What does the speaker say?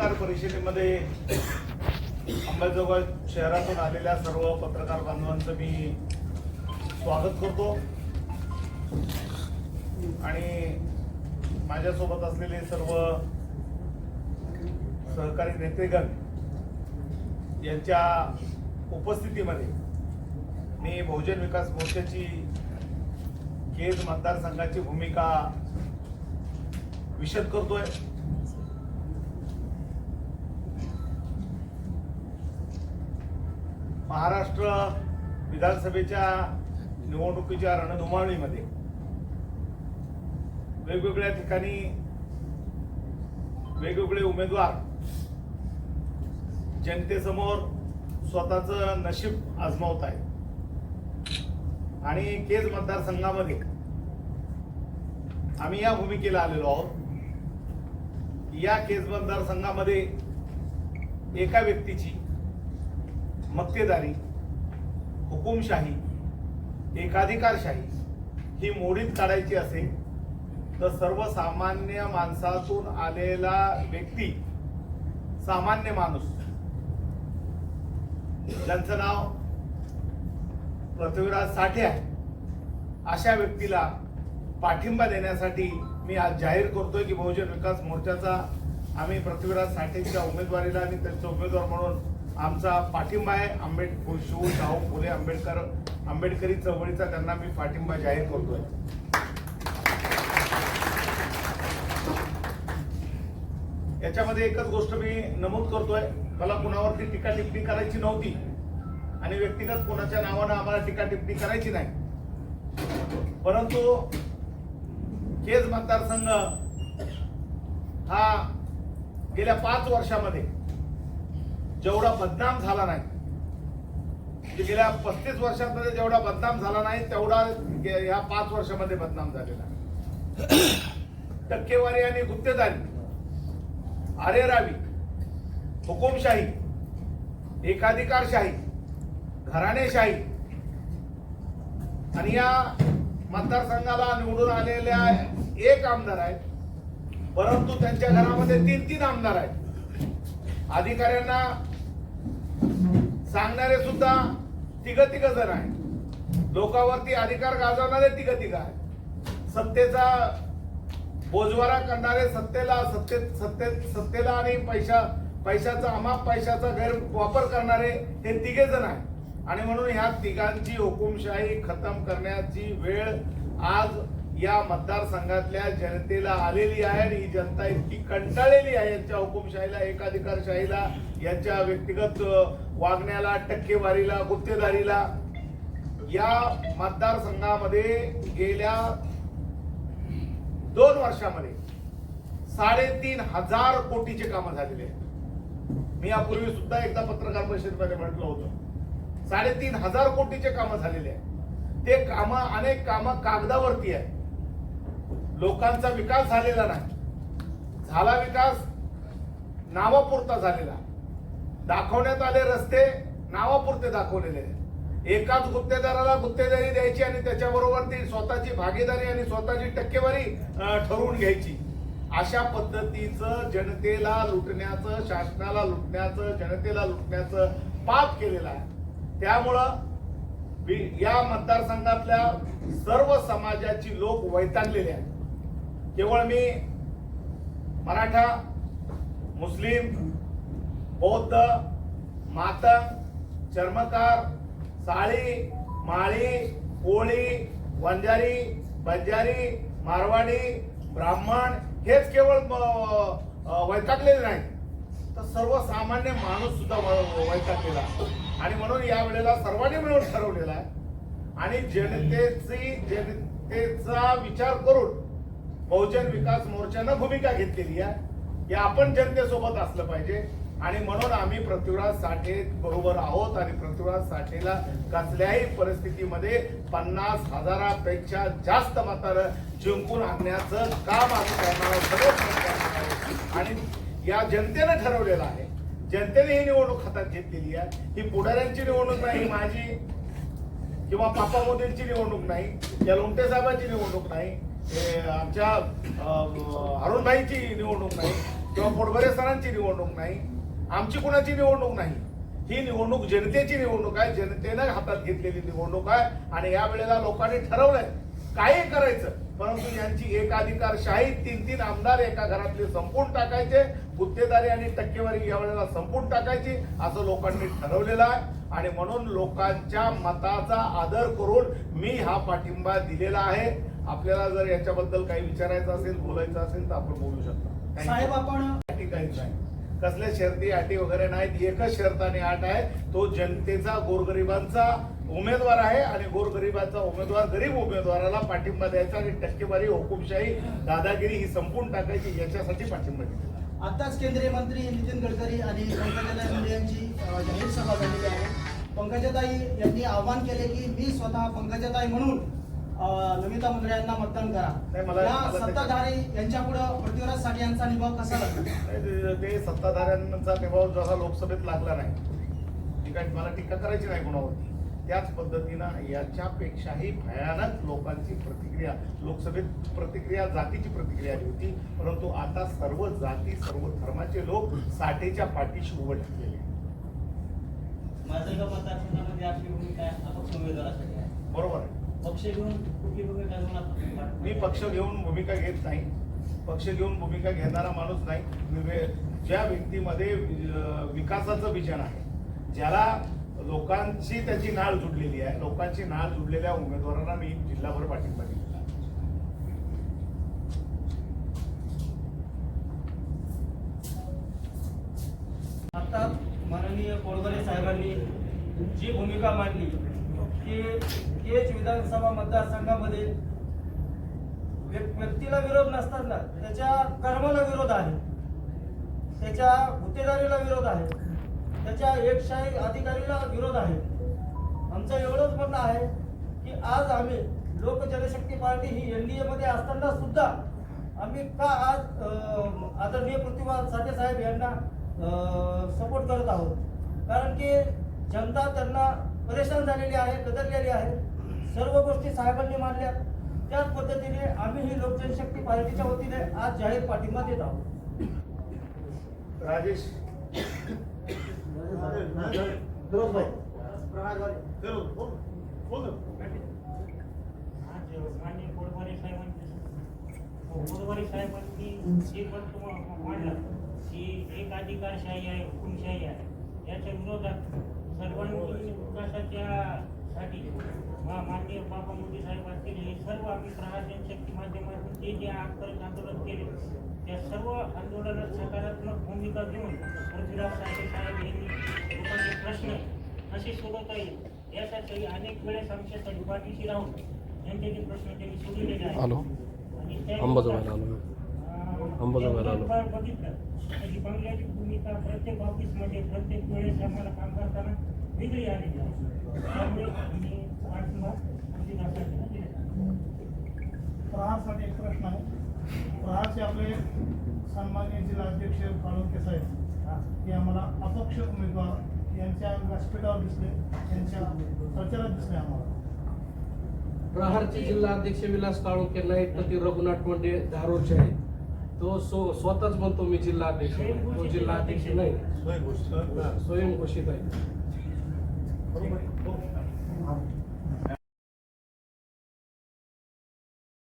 पत्रकार परिषदेमध्ये अंबाजोगाई शहरातून आलेल्या सर्व पत्रकार बांधवांचं मी स्वागत करतो. आणि माझ्यासोबत असलेले सर्व सहकारी नेतेगण यांच्या उपस्थितीमध्ये मी बहुजन विकास मोर्चाची केज मतदारसंघाची भूमिका विशद करतोय. महाराष्ट्र विधानसभेच्या निवडणुकीच्या रणधुमाळीमध्ये वेगवेगळ्या ठिकाणी वेगवेगळे उमेदवार जनतेसमोर स्वतःचं नशीब आजमावत आहे आणि केज मतदारसंघामध्ये आम्ही या भूमिकेला आलेलो आहोत. या केज मतदारसंघामध्ये एका व्यक्तीची मक्तेदारी हुकुमशाही एकाधिकारशाही ही मोडीत काढायची असेल तर सर्वसामान्य माणसातून आलेला व्यक्ती सामान्य माणूस. ज्यांचं नाव पृथ्वीराज साठे आहे अशा व्यक्तीला पाठिंबा देण्यासाठी मी आज जाहीर करतोय की बहुजन विकास मोर्चाचा आम्ही पृथ्वीराज साठेच्या उमेदवारीला आणि त्यांचा उमेदवार म्हणून आमचा पाठिंबा आहे. आंबेड शिव शाहू फुले आंबेडकर आंबेडकरी चळवळीचा त्यांना मी पाठिंबा जाहीर करतोय. याच्यामध्ये एकच गोष्ट मी नमूद करतोय. मला कुणावरती टीका टिप्पणी करायची नव्हती आणि व्यक्तिगत कोणाच्या नावानं आम्हाला टीका टिप्पणी करायची नाही. परंतु केज मतदारसंघ हा गेल्या पाच वर्षामध्ये जेवढा बदनाम झाला नाही म्हणजे गेल्या पस्तीस वर्षांमध्ये जेवढा बदनाम झाला नाही तेवढा या पाच वर्षामध्ये बदनाम झालेला आहे. टक्केवारी आणि गुप्तदारी आरेरावी हुकुमशाही एकाधिकारशाही घराणेशाही आणि या मतदारसंघाला निवडून आलेल्या एक आमदार आहेत परंतु त्यांच्या घरामध्ये तीन तीन आमदार आहेत अधिकाऱ्यांना सांगणारे सुद्धा तिघ तिघ जण आहेत. लोकांवरती अधिकार गाजवणारे तिघ तिघ आहेत. सत्तेचा बोजवारा करणारे सत्तेला सत्ते सत्ते सत्तेला आणि पैशा पैशाचा अमाप पैशाचा गैरवापर करणारे हे तिघे जण आहेत. आणि म्हणून ह्या तिघांची हुकुमशाही खतम करण्याची वेळ आज या मतदारसंघातल्या जनतेला आलेली आहे आणि ही जनता इतकी कंटाळलेली आहे यांच्या हुकुमशाहीला एकाधिकारशाहीला यांच्या व्यक्तिगत वागण्याला टक्केवारीला गुप्तेदारीला. या मतदारसंघामध्ये गेल्या दोन वर्षामध्ये साडेतीन हजार कोटीचे कामं झालेले आहेत. मी यापूर्वी सुद्धा एकदा पत्रकार परिषदेमध्ये म्हटलं होतं. साडेतीन हजार कोटीचे कामं झालेले आहेत. ते कामं अनेक कामं कागदावरती आहे लोकांचा विकास झालेला नाही. झाला विकास नावापुरता झालेला. दाखवण्यात आले रस्ते नावापुरते दाखवलेले. एकाच गुत्तेदाराला गुत्तेदारी द्यायची आणि त्याच्याबरोबर ती स्वतःची भागीदारी आणि स्वतःची टक्केवारी ठरवून घ्यायची. अशा पद्धतीचं जनतेला लुटण्याचं शासनाला लुटण्याचं जनतेला लुटण्याचं पाप केलेलं आहे. त्यामुळं वि- या मतदारसंघातल्या सर्व समाजाची लोक वैतागलेले आहेत. केवळ मी मराठा मुस्लिम बौद्ध मातंग चर्मकार साळी माळी कोळी वंजारी बंजारी मारवाडी ब्राह्मण हेच केवळ अ, वैतागलेले नाही तर सर्वसामान्य माणूस सुद्धा वैतागलेला. आणि म्हणून या वेळेला सर्वांनी मिळून ठरवलेला आहे. आणि जनतेची जनतेचा विचार करून बहुजन विकास मोर्चानं भूमिका घेतलेली आहे. की आपण जनतेसोबत असलं पाहिजे. आणि म्हणून आम्ही पृथ्वीराज साठे बरोबर आहोत आणि पृथ्वीराज साठेला कसल्याही परिस्थितीमध्ये पन्नास हजारापेक्षा जास्त मतानं जिंकून आणण्याचं काम आम्ही करणार आहोत. आणि या जनतेनं ठरवलेलं आहे. जनतेने ही निवडणूक हातात घेतलेली आहे. ही पुढाऱ्यांची निवडणूक नाही माझी किंवा पापा मोदींची निवडणूक नाही या लोमटे साहेबांची निवडणूक नाही. आमच्या अरुणभाईची निवडणूक नाही किंवा पोटभरे सरांची निवडणूक नाही आमची कुणाची निवडणूक नाही ही निवडणूक जनतेची निवडणूक आहे जनतेनं हातात घेतलेली निवडणूक आहे आणि या वेळेला लोकांनी ठरवलंय काही करायचं परंतु यांची एकाधिकारशाही तीन तीन आमदार एका घरातले संपून टाकायचे गुत्तेदारी आणि टक्केवारी या वेळेला संपून टाकायची असं लोकांनी ठरवलेलं आहे आणि म्हणून लोकांच्या मताचा आदर करून मी हा पाठिंबा दिलेला आहे. आपल्याला जर याच्याबद्दल काही विचारायचं असेल बोलायचं असेल तर आपण बोलू शकता. साहेब आपण काहीच नाही. कसल्या शर्ती अटी वगैरे नाहीत. एकच शर्त आणि अट आहे तो जनतेचा गोरगरिबांचा उमेदवार आहे आणि गोरगरिबाचा उमेदवार गरीब उमेदवाराला पाठिंबा द्यायचा आणि टक्केवारी हुकुमशाही दादागिरी ही संपून टाकायची याच्यासाठी पाठिंबा आहे. आताच केंद्रीय मंत्री नितीन गडकरी आणि पंकजाताई मुंडे यांची जाहीर सभा झालेली आहे. पंकजाताई यांनी आवाहन केले की मी स्वतः पंकजाताई म्हणून नमिता मुंद्रे यांना मतदान नाही, करा मला- या सत्ताधारी यांच्या पुढे पृथ्वीराज साठे यांचा निभाव कसा लागला ते- सत्ताधाऱ्यांचा निभाव जसा लोकसभेत लागला नाही मला टीका करायची नाही कोणावरती. त्याच पद्धतीनं याच्यापेक्षाही भयानक लोकांची प्रतिक्रिया लोकसभेत प्रतिक्रिया जातीची प्रतिक्रिया आली होती. परंतु आता सर्व जाती सर्व धर्माचे लोक साठेच्या पाठीशी उभं ठाकलेले आहेत. माझं मतदारसंघामध्ये आपली भूमिका अपक्ष उमेदवारासाठी आहे. बरोबर आहे. पक्ष घेऊन मी पक्ष घेऊन भूमिका घेत नाही. पक्ष घेऊन भूमिका घेणारा माणूस नाही. मी वे- ज्या व्यक्तीमध्ये विकासाचं विजन आहे ज्याला लोकांची त्याची नाळ जुडलेली आहे लोकांची नाळ जुडलेल्या उमेदवारांना मी जिल्हाभर पाठिंबा आहे. आता माननीय कोळवरे साहेबांनी जी भूमिका मांडली की केज विधानसभा मतदारसंघामध्ये व्यक्तीला विरोध नसताना त्याच्या कर्माला विरोध आहे. त्याच्या गुत्तेदारीला विरोध आहे. त्याच्या एकशाही अधिकारीला विरोध आहे. आमचं एवढंच म्हणणं आहे की आज आम्ही लोक जनशक्ती पार्टी ही एन डी एमध्ये असताना सुद्धा आम्ही का आज आदरणीय पृथ्वीराज साठे साहेब यांना सपोर्ट करत आहोत? कारण की जनता त्यांना परेशान झालेली आहे कदरलेली आहे. सर्व गोष्टी साहेबांनी मांडल्या त्याच पद्धतीने आम्ही ही लोक जनशक्ती पार्टीच्या वतीने आज जाहीर पाठिंबा देत आहोत. राजेश. साहेबांनी जे पण मांडलं की एक अधिकारशाही आहे हुकुमशाही आहे याच्या विरोधात सर्वांगीण विकासाच्या साठी मा- माननीय बाबा मोदी साहेब असतील हे सर्व आम्ही प्रहार जनशक्ती माध्यमातून ते जे आजपर्यंत आंदोलन केले त्या सर्व आंदोलनात सकारात्मक भूमिका घेऊन पृथ्वीराज साठे साहेब यांनी लोकांचे प्रश्न कसे सोडवता येईल यासाठी अनेक वेळेस आमच्यासाठी पाठीशी राहून जनतेचे प्रश्न त्यांनी सोडवलेले आहेत. आणि अंबाजोगाईला आलो अंबाजोगाईला बघितलं. तरी बंगल्याची भूमिका प्रत्येक ऑफिसमध्ये प्रत्येक वेळेस आम्हाला काम करताना वेगळी आहे त्यामुळे आम्ही पाठिंबा पृथ्वीराजसाठेला दिलेला आहे. प्रहारसाठी एक प्रश्न आहे प्रहारचे आपले सन्माननीय जिल्हाध्यक्ष काळुंके साहेब हा. आम्हाला अपक्ष उमेदवार यांच्या व्यासपीठावर दिसले यांच्या प्रचारात दिसले आम्हाला प्रहारचे जिल्हा अध्यक्ष विलास काळुंके नाहीत तर ते रघुनाथ मुंडे धारूरचे आहेत तो सो स्वतःच म्हणतो मी जिल्हा अध्यक्ष आहे. तो जिल्हा अध्यक्ष नाही. स्वयंघोषित आहे बरोबर आहे.